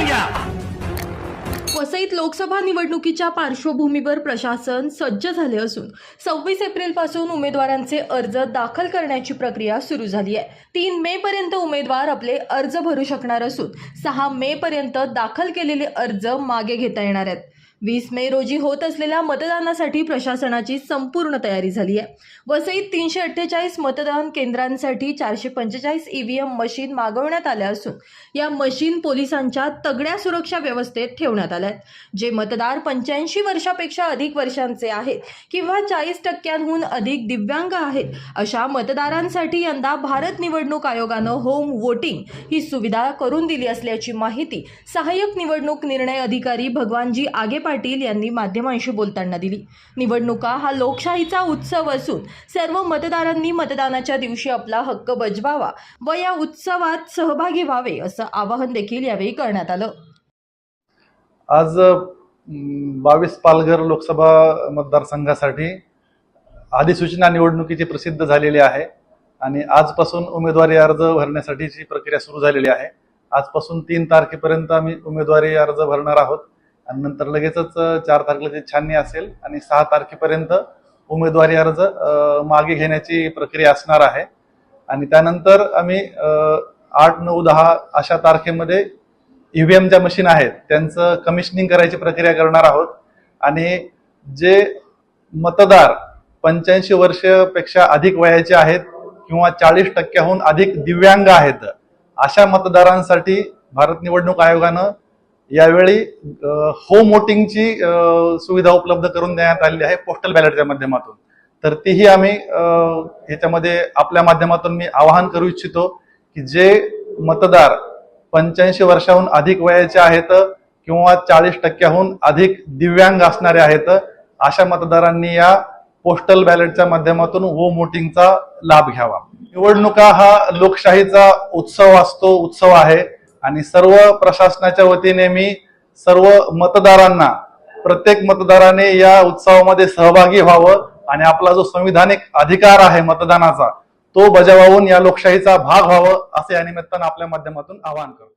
मतदान वसईत लोकसभा निवडणुकीच्या पार्श्वभूमीवर प्रशासन सज्ज झाले असून सव्वीस एप्रिलपासून उमेदवारांचे अर्ज दाखल करण्याची प्रक्रिया सुरू झाली आहे. तीन मे पर्यंत उमेदवार आपले अर्ज भरू शकणार असून सहा मे पर्यंत दाखल केलेले अर्ज मागे घेता येणार आहेत. वीस मे रोजी होत असलेल्या मतदानासाठी प्रशासनाची संपूर्ण तयारी झाली आहे. वसईत तीनशे अठ्ठेचाळीस मतदान केंद्रांसाठी चारशे पंचेचाळीस ईव्हीएम मशीन मागवण्यात आल्या असून या मशीन पोलिसांच्या तगड्या सुरक्षा व्यवस्थेत ठेवण्यात आल्या आहेत. जे मतदार पंच्याऐंशी वर्षापेक्षा अधिक वर्षांचे आहेत किंवा चाळीस टक्क्यांहून अधिक दिव्यांग आहेत अशा मतदारांसाठी यंदा भारत निवडणूक आयोगानं होम वोटिंग ही सुविधा करून दिली असल्याची माहिती सहाय्यक निवडणूक निर्णय अधिकारी भगवानजी आगेपा पाटील यांनी माध्यमांशी बोलताना दिली. निवडणुका हा लोकशाहीचा उत्सव असून सर्व मतदारांनी मतदानाच्या दिवशी आपला हक्क बजवावा व या उत्सवात सहभागी व्हावे असं आवाहन देखील यावेळी करण्यात आलं. आज बावीस पालघर लोकसभा मतदारसंघासाठी अधिसूचना निवडणुकीची प्रसिद्ध झालेली आहे आणि आजपासून उमेदवारी अर्ज भरण्यासाठीची प्रक्रिया सुरू झालेली आहे. आजपासून तीन तारखेपर्यंत आम्ही उमेदवारी अर्ज भरणार आहोत. आणि नंतर लगेचच चार तारखेला ते छाननी असेल आणि सहा तारखेपर्यंत उमेदवारी अर्ज मागे घेण्याची प्रक्रिया असणार आहे. आणि त्यानंतर आम्ही आठ नऊ दहा अशा तारखेमध्ये ईव्हीएम ज्या मशीन आहेत त्यांचं कमिशनिंग करायची प्रक्रिया करणार आहोत. आणि जे मतदार पंच्याऐंशी वर्षपेक्षा अधिक वयाचे आहेत किंवा चाळीस टक्क्याहून अधिक दिव्यांग आहेत अशा मतदारांसाठी भारत निवडणूक आयोगानं यावेळी होम वोटिंगची सुविधा उपलब्ध करून देण्यात आलेली आहे पोस्टल बॅलेटच्या माध्यमातून. तर तीही आम्ही ह्याच्यामध्ये आपल्या माध्यमातून मी आवाहन करू इच्छितो की जे मतदार पंच्याऐंशी वर्षाहून अधिक वयाचे आहेत किंवा चाळीस टक्क्याहून अधिक दिव्यांग असणारे आहेत अशा मतदारांनी या पोस्टल बॅलेटच्या माध्यमातून होम वोटिंगचा लाभ घ्यावा. निवडणुका हा लोकशाहीचा उत्सव असतो उत्सव आहे. आणि सर्व प्रशासनाच्या वतीने मी सर्व मतदारांना प्रत्येक मतदाराने या उत्सवामध्ये सहभागी व्हावं आणि आपला जो संविधानिक अधिकार आहे मतदानाचा तो बजावून या लोकशाहीचा भाग व्हावं असे या निमित्तानं आपल्या माध्यमातून आवाहन करतो.